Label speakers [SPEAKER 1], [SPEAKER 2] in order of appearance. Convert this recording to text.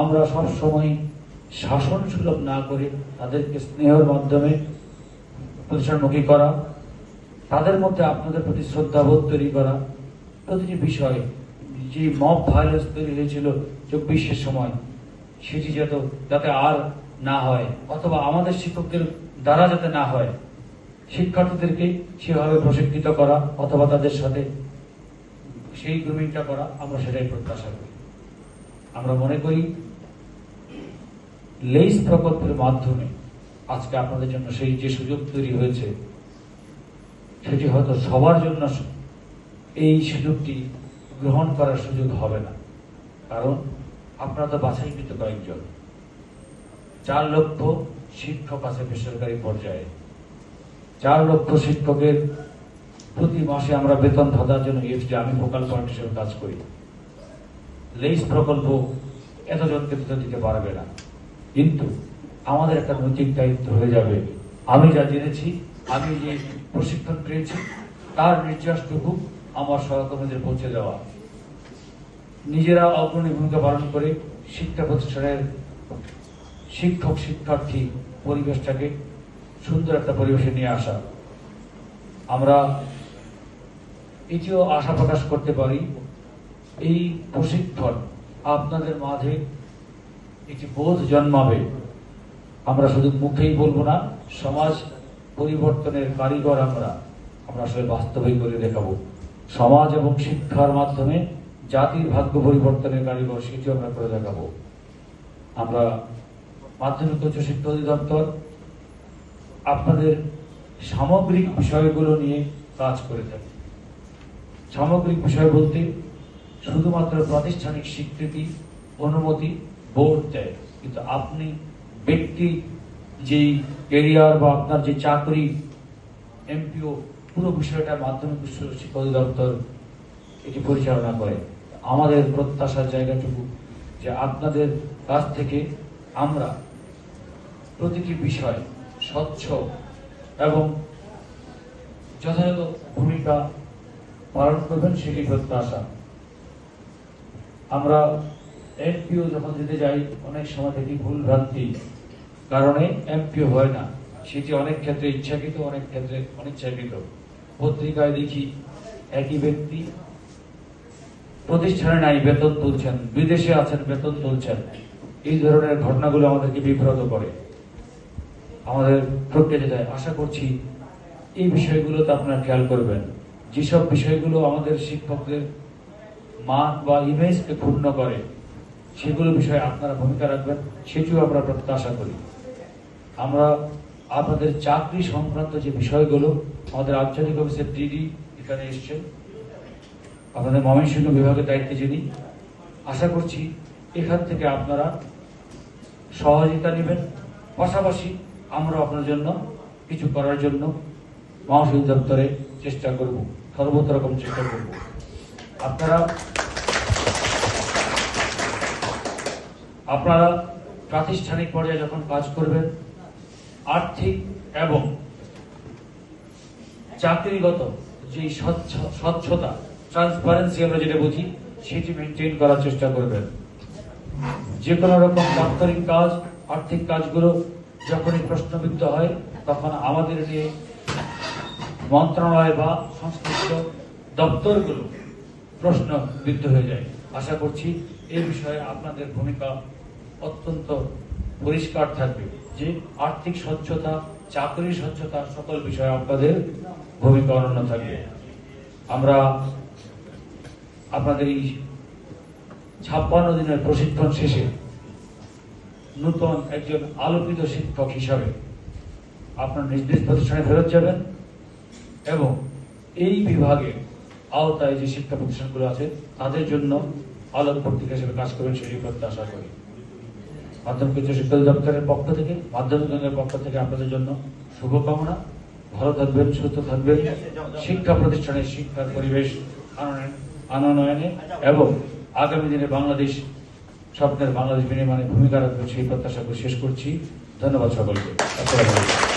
[SPEAKER 1] আমরা সব সময় শাসন সুলভ না করে তাদেরকে স্নেহের মাধ্যমে প্রতিষ্ঠানমুখী করা, তাদের মধ্যে আপনাদের প্রতি শ্রদ্ধাবোধ তৈরি করা। প্রতিটি বিষয়, যে মব ভায়োলেন্স তৈরি হয়েছিল চব্বিশের সময়, সেটি যাতে যাতে আর না হয়, অথবা আমাদের শিক্ষকদের দ্বারা যাতে না হয়, শিক্ষার্থীদেরকে সেভাবে প্রশিক্ষিত করা, অথবা তাদের সাথে সেই গ্রুমিংটা করা, আমরা সেটাই প্রত্যাশা করি। আমরা মনে করি লেইস প্রকল্পের মাধ্যমে আজকে আপনাদের জন্য সেই যে সুযোগ তৈরি হয়েছে, সেটি হয়তো সবার জন্য এই সুযোগটি গ্রহণ করার সুযোগ হবে না। কারণ আপনারা তো বাছাইকৃত কয়েকজন। চার লক্ষ শিক্ষক আছে বেসরকারি পর্যায়ে। চার লক্ষ শিক্ষকের প্রতি মাসে আমরা বেতন ভাতার জন্য আমি ভোকাল হিসেবে কাজ করি। লেইস প্রকল্প এতজনকে বেতন দিতে পারবে না। কিন্তু আমাদের একটা নৈতিক দায়িত্ব হয়ে যাবে। আমি যা জেনেছি, আমি যে প্রশিক্ষণ পেয়েছি, তার নির্যাসটুকু আমার সহকর্মীদের পৌঁছে দেওয়া। নিজেরা অগ্রণী ভূমিকা পালন করে শিক্ষা প্রতিষ্ঠানের শিক্ষক, শিক্ষার্থী পরিবেশটাকে সুন্দর একটা পরিবেশে নিয়ে আসা। আমরা এটিও আশা প্রকাশ করতে পারি এই প্রশিক্ষণ আপনাদের মাঝে একটি বোধ জন্মাবে। আমরা শুধু মুখেই বলব না, সমাজ পরিবর্তনের কারিগর আমরা। আমরা আসলে বাস্তবিক করে দেখাবো। সমাজ এবং শিক্ষার মাধ্যমে জাতির ভাগ্য পরিবর্তনের কারিগর সেটি আমরা করে দেখাবো। আমরা মাধ্যমিক উচ্চ শিক্ষা অধিদপ্তর আপনাদের সামগ্রিক বিষয়গুলো নিয়ে কাজ করে থাকি। সামগ্রিক বিষয় বলতে শুধুমাত্র প্রাতিষ্ঠানিক স্বীকৃতি, অনুমতি, বোর্ড দেয়। কিন্তু আপনি ব্যক্তি, যেই কেরিয়ার বা আপনার যে চাকরি, এমপিও পুরো বিষয়টা মাধ্যমিক উচ্চ শিক্ষা অধিদপ্তর এটি পরিচালনা করে। আমাদের প্রত্যাশার জায়গাটুকু যে আপনাদের কাছ থেকে আমরা প্রতিটি বিষয় স্বচ্ছ এবং যথাযথ ভূমিকা পালন করবেন, সেটি প্রত্যাশা। আমরা এমপিও যখন দিতে যাই, অনেক সময় দেখি ভুল ভ্রান্তি কারণে এমপিও হয় না। সেটি অনেক ক্ষেত্রে ইচ্ছাকৃত, অনেক ক্ষেত্রে অনিচ্ছাকৃত। পত্রিকায় দেখি একই ব্যক্তি প্রতিষ্ঠানে নাই, বেতন তুলছেন, বিদেশে আছেন, বেতন তুলছেন। এই ধরনের ঘটনাগুলো আমাদেরকে বিভ্রাত করে, আমাদের প্রক্রিয়া যায় আশা করছি এই বিষয়গুলোতে আপনারা খেয়াল করবেন। যেসব বিষয়গুলো আমাদের শিক্ষকদের মান বা ইমেজকে ক্ষুণ্ণ করে, সেগুলো বিষয়ে আপনারা ভূমিকা রাখবেন, সেটিও আমরা প্রত্যাশা করি। আমরা আপনাদের চাকরি সংক্রান্ত যে বিষয়গুলো, আমাদের আঞ্চলিক অফিসের ডিডি এখানে এসছেন আপনাদের ময়মনসিংহ বিভাগের দায়িত্বে যিনি, আশা করছি এখান থেকে আপনারা সহযোগিতা নেবেন। পাশাপাশি আমরা আপনার জন্য কিছু করার জন্য মহাশিল দপ্তরে চেষ্টা করব সর্বত রকম চেষ্টা করব। আপনারা আপনারা প্রাতিষ্ঠানিক পর্যায়ে যখন কাজ করবেন, আর্থিক এবং চাকরিগত যে স্বচ্ছতা ট্রান্সপারেন্সি আমরা যেটা বুঝি, সেটি মেনটেন করার চেষ্টা করবেন। যে কোনো রকম দাপ্তরিক কাজ, আর্থিক কাজগুলো যখনই প্রশ্নবিদ্ধ হয়, তখন আমাদের নিয়ে মন্ত্রণালয় বা সংশ্লিষ্ট দপ্তরগুলো প্রশ্নবিদ্ধ হয়ে যায়। আশা করছি এই বিষয়ে আপনাদের ভূমিকা অত্যন্ত পরিষ্কার থাকবে যে আর্থিক স্বচ্ছতা চাকরির স্বচ্ছতা সকল বিষয়ে আপনাদের ভূমিকা অনন্য থাকবে। আমরা আপনাদের এই ছাপ্পান্ন দিনের প্রশিক্ষণ শেষে নূতন একজন আলোকিত শিক্ষক হিসাবে আপনার নিজ নিজ প্রতিষ্ঠানে ফেরত যাবেন এবং এই বিভাগের আওতায় যে শিক্ষা প্রতিষ্ঠানগুলো আছে, তাদের জন্য আলোক পত্রিকা হিসেবে কাজ করবেন সেই প্রত্যাশা করি। মাধ্যমিক উচ্চ শিক্ষা দপ্তরের পক্ষ থেকে, মাধ্যমিক কেন্দ্রের পক্ষ থেকে আপনাদের জন্য শুভকামনা। ভালো থাকবেন, সুস্থ থাকবেন। শিক্ষা প্রতিষ্ঠানের শিক্ষার পরিবেশ আনয়ন- এবং আগামী দিনে বাংলাদেশ, স্বপ্নের বাংলাদেশ বিনির্মাণে ভূমিকা রাখবেন সেই প্রত্যাশা শেষ করছি। ধন্যবাদ সকলকে।